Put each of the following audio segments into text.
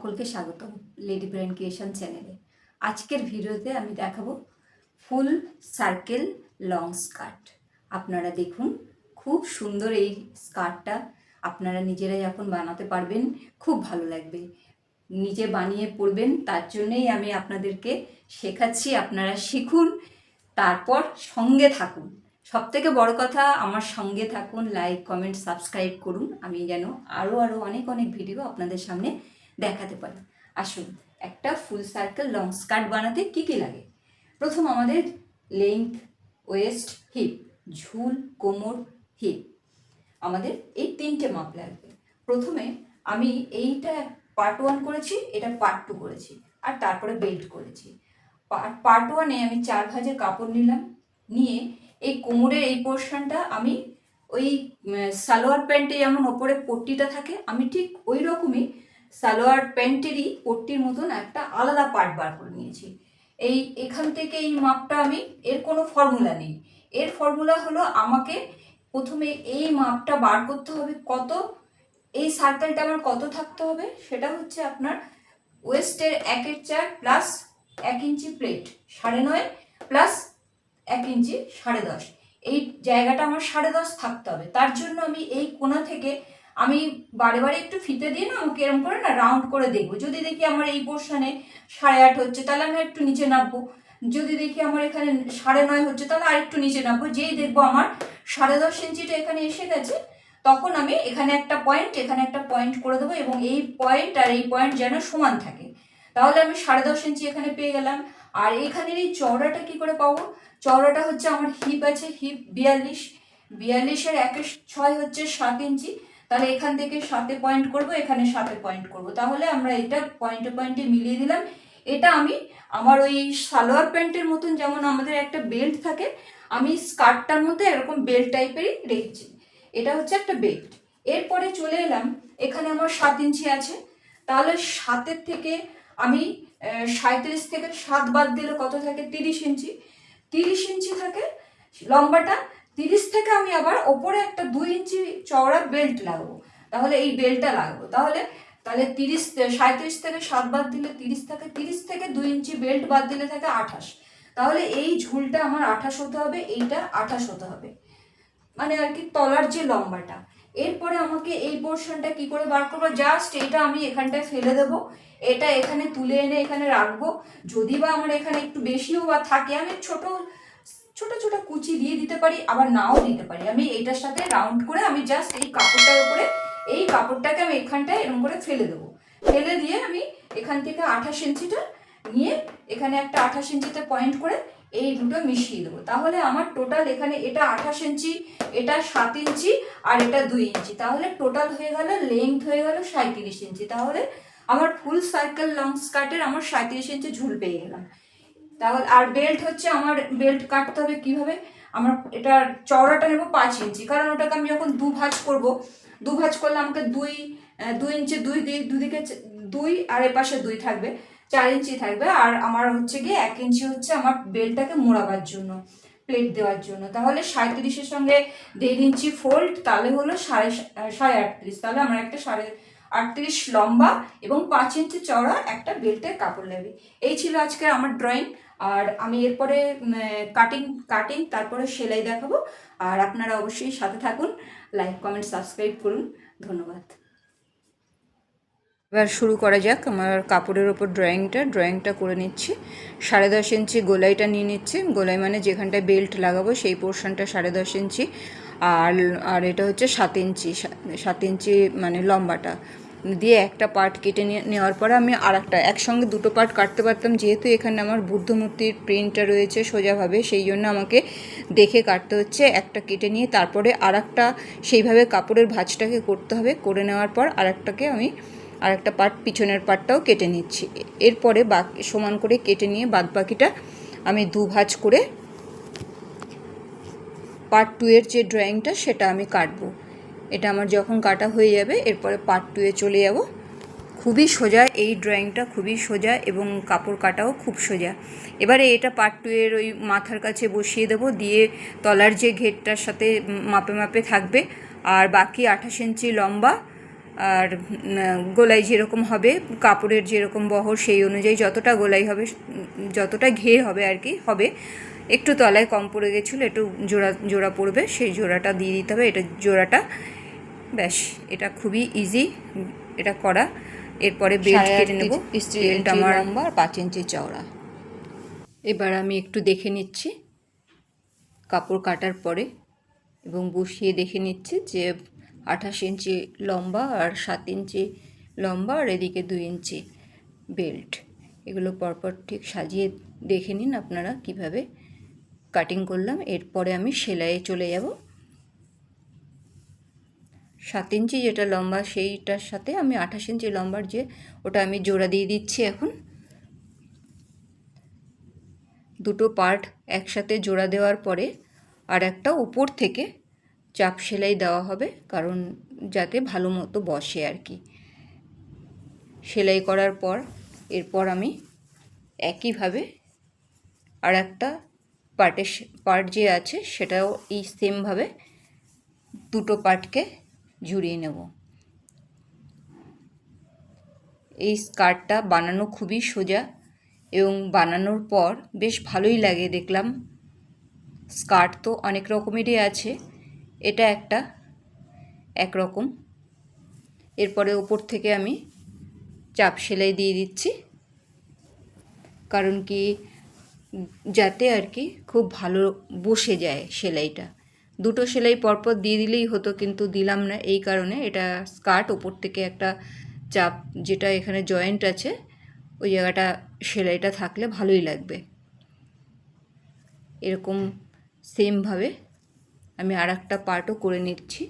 সকলকে স্বাগতম lady brain creation চ্যানেলে আজকের ভিডিওতে আমি দেখাবো ফুল সার্কেল লং স্কার্ট আপনারা দেখুন, খুব সুন্দর এই স্কার্টটা আপনারা নিজেরাই এখন বানাতে পারবেন, খুব ভালো লাগবে। নিজে বানিয়ে পড়বেন তার জন্যেই আমি আপনাদেরকে শেখাচ্ছি, আপনারা শিখুন, তারপর সঙ্গে থাকুন। সব থেকে বড় কথা, আমার সঙ্গে থাকুন লাইক কমেন্ট সাবস্ক্রাইব করুন। আমি যেন আরও আরও অনেক অনেক ভিডিও আপনাদের সামনে দেখাতে পারি। আসুন, একটা ফুল সার্কেল লং স্কার্ট বানাতে কী কী লাগে? প্রথম আমাদের লেন্থ ওয়েস্ট হিপ ঝুল, কোমর হিপ আমাদের এই তিনটে মাপ লাগবে। প্রথমে আমি এইটা পার্ট ওয়ান করেছি, এটা পার্ট টু করেছি, আর তারপরে বেল্ট করেছি। পার্ট পার্ট ওয়ানে আমি চার ভাজের কাপড় নিলাম, নিয়ে এই কোমরের এই পোর্শনটা আমি ওই সালোয়ার প্যান্টে যেমন ওপরে পট্টিটা থাকে, আমি ঠিক ওই রকমই সালোয়ার প্যান্টেরই পট্টির মতন একটা আলাদা পার্ট বার করে নিয়েছি। এই এখান থেকে এই মাপটা আমি, এর কোনো ফর্মুলা নেই। এর ফর্মুলা হলো আমাকে প্রথমে এই মাপটা বার করতে হবে কত, এই সার্কেলটা আমার কত থাকতে হবে, সেটা হচ্ছে আপনার ওয়েস্টের একের চার প্লাস এক ইঞ্চি প্লেট সাড়ে নয় প্লাস এক ইঞ্চি সাড়ে দশ। এই জায়গাটা আমার সাড়ে দশ থাকতে হবে। তার জন্য আমি এই কোণা থেকে আমি বারে বারে একটু ফিতে দিয়ে না আমাকে এরকম করে না রাউন্ড করে দেখব। যদি দেখি আমার এই পোর্শনে সাড়ে আট হচ্ছে, তাহলে আমি একটু নিচে নামবো। যদি দেখি আমার এখানে সাড়ে নয় হচ্ছে, তাহলে আর একটু নিচে নামবো। যেই দেখব আমার সাড়ে দশ ইঞ্চিটা এখানে এসে গেছে, তখন আমি এখানে একটা পয়েন্ট এখানে একটা পয়েন্ট করে দেবো এবং এই পয়েন্ট আর এই পয়েন্ট যেন সমান থাকে। তাহলে আমি সাড়ে দশ ইঞ্চি এখানে পেয়ে গেলাম। আর এখানের এই চওড়াটা কি করে পাবো? চওড়াটা হচ্ছে আমার হিপ আছে হিপ বিয়াল্লিশ। বিয়াল্লিশের একের ছয় হচ্ছে সাত ইঞ্চি তাহলে এখান থেকে সাতে পয়েন্ট করব, এখানে সাতে পয়েন্ট করব। তাহলে আমরা এটা পয়েন্টে পয়েন্টে মিলিয়ে দিলাম। এটা আমি আমার ওই সালোয়ার প্যান্টের মতন যেমন আমাদের একটা বেল্ট থাকে, আমি স্কার্টটার মধ্যে এরকম বেল্ট টাইপেরই রেখেছি। এটা হচ্ছে একটা বেল্ট এরপরে চলে এলাম, এখানে আমার সাত ইঞ্চি আছে। তাহলে সাতের থেকে আমি সাঁত্রিশ থেকে সাত বাদ দিলে কত থাকে? তিরিশ ইঞ্চি। তিরিশ ইঞ্চি থাকে লম্বাটা তিরিশ থেকে আমি আবার ওপরে একটা দুই ইঞ্চি চওড়া বেল্ট লাগবো। তাহলে এই বেল্টটা লাগবো। তাহলে তাহলে তিরিশ সাঁত্রিশ থেকে সাত বাদ দিলে তিরিশ থেকে তিরিশ থেকে দুই ইঞ্চি বেল্ট বাদ দিলে থাকে আঠাশ। তাহলে এই ঝুলটা আমার আঠাশ হতে হবে, এইটা আঠাশ হতে হবে। মানে আর কি তলার যে লম্বাটা। এরপরে আমাকে এই পোর্শনটা কি করে বার করব? জাস্ট এটা আমি এখানটায় ফেলে দেবো। এটা এখানে তুলে এনে এখানে রাখব। যদি বা আমার এখানে একটু বেশিও বা থাকে, আমি ছোট ছোট ছোট কুচি দিয়ে দিতে পারি, আবার নাও দিতে পারি। আমি এইটার সাথে রাউন্ড করে আমি জাস্ট এই কাপড়টার উপরে, এই কাপড়টাকে আমি এখানটায় এরকম করে ফেলে দেবো। ফেলে দিয়ে আমি এখান থেকে আঠাশ ইঞ্চিটা নিয়ে এখানে একটা আঠাশ ইঞ্চিতে পয়েন্ট করে এই দুটো মিশিয়ে দেবো। তাহলে আমার টোটাল এখানে এটা আঠাশ ইঞ্চি, এটা সাত ইঞ্চি, আর এটা দুই ইঞ্চি। তাহলে টোটাল হয়ে গেল লেন্থ হয়ে গেল সাঁত্রিশ ইঞ্চি। তাহলে আমার ফুল সার্কেল লং স্কার্টের আমার সাঁত্রিশ ইঞ্চি ঝুল পেয়ে গেলাম। তাহলে আর বেল্ট হচ্ছে আমার বেল্ট কাটতে হবে কীভাবে? আমার এটার চওড়াটা নেব পাঁচ ইঞ্চি। কারণ ওটাকে আমি যখন দু ভাঁজ করব, দু ভাঁজ করলে আমাকে দুই দুই ইঞ্চি দুই দিক দুদিকে দুই আর এপাশে দুই থাকবে, চার ইঞ্চি থাকবে। আর আমার হচ্ছে গিয়ে এক ইঞ্চি হচ্ছে আমার বেল্টটাকে মোড়াবার জন্য প্লেট দেওয়ার জন্য। তাহলে সাঁত্রিশের সঙ্গে দেড় ইঞ্চি ফোল্ড তাহলে হলো সাড়ে সাড়ে আটত্রিশ। তাহলে আমার একটা সাড়ে আটত্রিশ লম্বা এবং পাঁচ ইঞ্চি চওড়া একটা বেল্টের কাপড় লাগবে এই ছিল আজকে আমার ড্রয়িং আর আমি এরপরে কাটিং কাটিং তারপরে সেলাই দেখাবো। আর আপনারা অবশ্যই সাথে থাকুন লাইক কমেন্ট সাবস্ক্রাইব করুন। ধন্যবাদ। এবার শুরু করা যাক। আমার কাপড়ের ওপর ড্রয়িংটা ড্রয়িংটা করে নিচ্ছি। সাড়ে দশ ইঞ্চি গোলাইটা নিয়ে নিচ্ছি। গোলাই মানে যেখানটায় বেল্ট লাগাবো, সেই পোর্শনটা সাড়ে দশ ইঞ্চি। আর আর এটা হচ্ছে সাত ইঞ্চি সাত ইঞ্চি মানে লম্বাটা। দিয়ে একটা পার্ট কেটে নেওয়ার পরে আমি আর একটা একসঙ্গে দুটো পার্ট কাটতে পারতাম। যেহেতু এখানে আমার বুদ্ধমূর্তির প্রিন্টটা রয়েছে সোজাভাবে, সেই জন্য আমাকে দেখে কাটতে হচ্ছে। একটা কেটে নিয়ে তারপরে আর একটা সেইভাবে কাপড়ের ভাঁজটাকে করতে হবে। করে নেওয়ার পর আর একটাকে আমি আর একটা পার্ট পিছনের পার্টটাও কেটে নিচ্ছি। এরপরে বাকি, সমান করে কেটে নিয়ে বাদ বাকিটা আমি দু ভাঁজ করে পার্ট টু এর যে ড্রয়িংটা সেটা আমি কাটবো। এটা আমার যখন কাটা হয়ে যাবে, এরপরে পার্ট টু এ চলে যাব। খুবই সোজা, এই ড্রয়িংটা খুবই সোজা এবং কাপড় কাটাও খুব সোজা। এবারে এটা পার্ট টু এর ওই মাথার কাছে বসিয়ে দেবো, দিয়ে তলার যে ঘেরটার সাথে মাপে মাপে থাকবে, আর বাকি আঠাশ ইঞ্চি লম্বা, আর গোলাই যেরকম হবে, কাপড়ের যেরকম বহর সেই অনুযায়ী যতটা গোলাই হবে, যতটা ঘের হবে আর কি, হবে। একটু তলায় কম পড়ে গেছিল, একটু জোড়া জোড়া পড়বে, সেই জোড়াটা দিয়ে দিতে হবে, এটা জোড়াটা। ব্যাস এটা খুবই ইজি এটা করা। এরপরে বেল্ট কেটে নেব। বেল্ট আমার লম্বা আর পাঁচ ইঞ্চি চওড়া। এবার আমি একটু দেখে নিচ্ছি কাপড় কাটার পরে এবং বসিয়ে দেখে নিচ্ছি যে আঠাশ ইঞ্চি লম্বা আর সাত ইঞ্চি লম্বা আর এদিকে দুই ইঞ্চি বেল্ট এগুলো পরপর ঠিক সাজিয়ে দেখে নিন আপনারা কীভাবে কাটিং করলাম। এরপরে আমি সেলাইয়ে চলে যাব। সাত ইঞ্চি যেটা লম্বা সেইটার সাথে আমি আঠাশ ইঞ্চি লম্বার যে ওটা আমি জোড়া দিয়ে দিচ্ছি এখন। দুটো পার্ট একসাথে জোড়া দেওয়ার পরে আর একটা উপর থেকে চাপ সেলাই দেওয়া হবে কারণ যাতে ভালো মতো বসে আর কি। সেলাই করার পর এরপর আমি একইভাবে আর একটা পার্টের পার্ট যে আছে সেটাও এই সেমভাবে দুটো পার্টকে জুড়িয়ে নেব। এই স্কার্টটা বানানো খুবই সোজা এবং বানানোর পর বেশ ভালোই লাগে দেখলাম। স্কার্ট তো অনেক রকমেরই আছে, এটা একটা একরকম। এরপরে ওপর থেকে আমি চাপ সেলাই দিয়ে দিচ্ছি। কারণ কি, যাতে আর কি খুব ভালো বসে যায় সেলাইটা। দুটো সেলাই পরপর দিয়ে দিলেই হতো, কিন্তু দিলাম না এই কারণে। এটা স্কার্ট ওপর থেকে একটা চাপ যেটা এখানে জয়েন্ট আছে, ওই জায়গাটা সেলাইটা থাকলে ভালোই লাগবে। এরকম সেমভাবে আমি আর একটা পার্টও করে নিচ্ছি।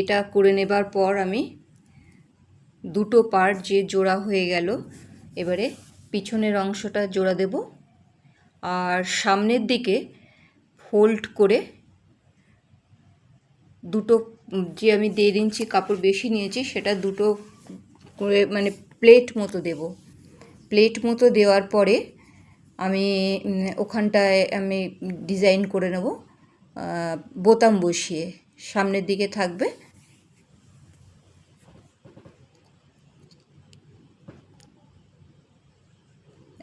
এটা করে নেবার পর আমি দুটো পার্ট যে জোড়া হয়ে গেল, এবারে পিছনের অংশটা জোড়া দেব আর সামনের দিকে ফোল্ড করে দুটো, যে আমি দেড় ইঞ্চি কাপড় বেশি নিয়েছি সেটা দুটো করে মানে প্লেট মতো দেব। প্লেট মতো দেওয়ার পরে আমি ওখানটায় আমি ডিজাইন করে নেব বোতাম বসিয়ে। সামনের দিকে থাকবে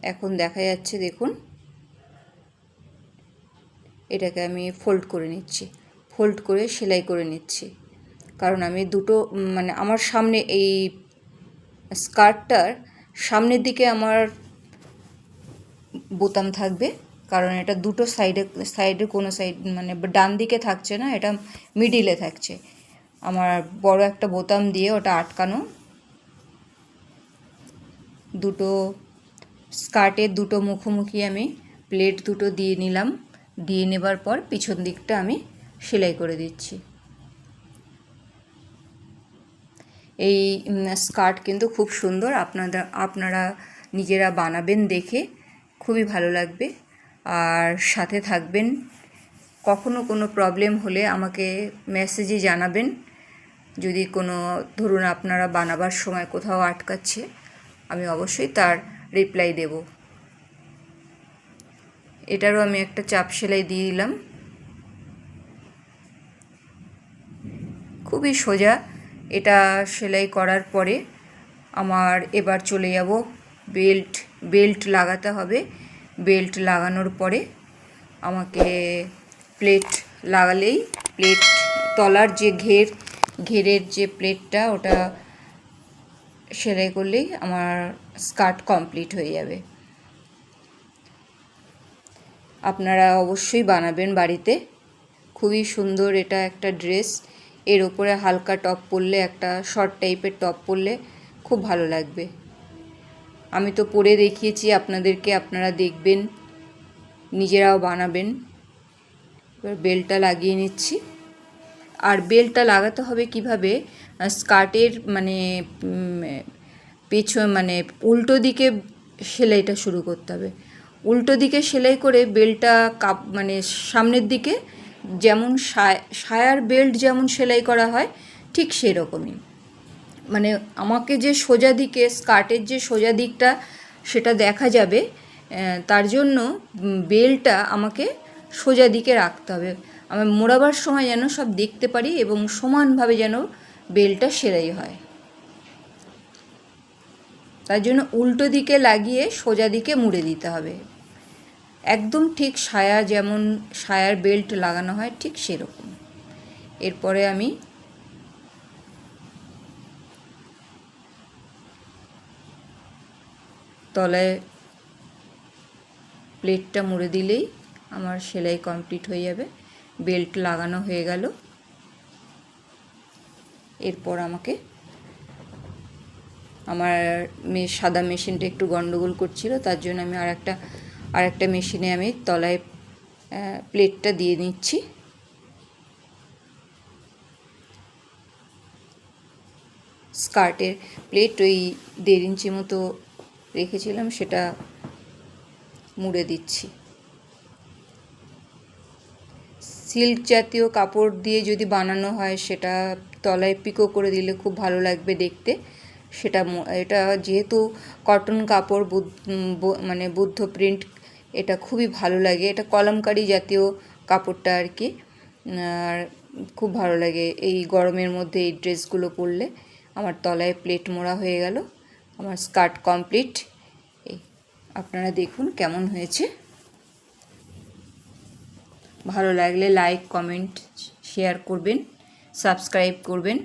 এখন দেখা যাচ্ছে, দেখুন। এটাকে আমি ফোল্ড করে নিচ্ছি। ফোল্ড করে সেলাই করে নিচ্ছি। কারণ আমি দুটো মানে আমার সামনে এই স্কার্টটার সামনের দিকে আমার বোতাম থাকবে। কারণ এটা দুটো সাইডে সাইডে কোনো সাইড মানে ডান দিকে থাকছে না, এটা মিডিলে থাকছে। আমার বড় একটা বোতাম দিয়ে ওটা আটকানো। দুটো স্কার্টের দুটো মুখোমুখি আমি, প্লেট দুটো দিয়ে নিলাম, দিয়ে নেবার পর পিছন দিকটা আমি সেলাই করে দিচ্ছি। এই স্কার্ট কিন্তু খুব সুন্দর আপনারা আপনারা নিজেরা বানাবেন দেখে খুবই ভালো লাগবে। আর সাথে থাকবেন, কখনো কোনো প্রবলেম হলে আমাকে মেসেজে জানাবেন। যদি কোনো, ধরুন আপনারা বানাবার সময় কোথাও আটকাচ্ছে, আমি অবশ্যই তার রিপ্লাই দেব। এটারও আমি একটা চাপ সেলাই দিয়ে দিলাম। খুবই সোজা এটা সেলাই করার পরে আমার এবার চলে যাব বেল্ট বেল্ট লাগাতে হবে। বেল্ট লাগানোর পরে আমাকে প্লেট লাগালেই, প্লেট তলার যে ঘের, ঘেরের যে প্লেটটা ওটা সেলাই করলেই আমার স্কার্ট কমপ্লিট হয়ে যাবে। আপনারা অবশ্যই বানাবেন বাড়িতে। খুবই সুন্দর এটা একটা ড্রেস। এর ওপরে হালকা টপ পরলে, একটা শর্ট টাইপের টপ পরলে খুব ভালো লাগবে। আমি তো পরে দেখিয়েছি, আপনাদেরকে আপনারা দেখবেন, নিজেরাও বানাবেন। এবার বেলটা লাগিয়ে নিচ্ছি। আর বেলটা লাগাতে হবে কীভাবে? স্কার্টের মানে পেছন মানে উল্টো দিকে সেলাইটা শুরু করতে হবে। উল্টো দিকে সেলাই করে বেল্টটা কাপ মানে সামনের দিকে যেমন সায়- সায়ার বেল্ট যেমন সেলাই করা হয়, ঠিক সেরকমই। মানে আমাকে যে সোজা দিকে, স্কার্টের যে সোজা দিকটা সেটা দেখা যাবে তার জন্য বেলটা আমাকে সোজা দিকে রাখতে হবে। আমি মোড়াবার সময় যেন সব দেখতে পারি এবং সমানভাবে যেন বেলটা সেলাই হয়। তার জন্য উল্টো দিকে লাগিয়ে সোজা দিকে মুড়ে দিতে হবে। একদম ঠিক সায়া যেমন সায়ার বেল্ট লাগানো হয়, ঠিক সেরকম। এরপরে আমি তলায় প্লেটটা মুড়ে দিলেই আমার সেলাই কমপ্লিট হয়ে যাবে। বেল্ট লাগানো হয়ে গেল। এরপর আমাকে আমার মে, সাদা মেশিনটা একটু গন্ডগোল করছিল, তার জন্য আমি আর একটা আর একটা মেশিনে আমি তলায় প্লেটটা দিয়ে নিচ্ছি। স্কার্টের প্লেট ওই দেড় ইঞ্চি মতো রেখেছিলাম, সেটা মুড়ে দিচ্ছি। সিল্ক জাতীয় কাপড় দিয়ে যদি বানানো হয়, সেটা তলায় পিকো করে দিলে খুব ভালো লাগবে দেখতে। সেটা এটা যেহেতু কটন কাপড় মানে বুদ্ধ প্রিন্ট, এটা খুবই ভালো লাগে। এটা কলমকারি জাতীয় কাপড়টা আর কি। আর খুব ভালো লাগে এই গরমের মধ্যে এই ড্রেসগুলো পরলে। আমার তলায় প্লেট মোড়া হয়ে গেল। আমার স্কার্ট কমপ্লিট। এই, আপনারা দেখুন কেমন হয়েছে। ভালো লাগলে লাইক কমেন্ট শেয়ার করবেন সাবস্ক্রাইব করবেন।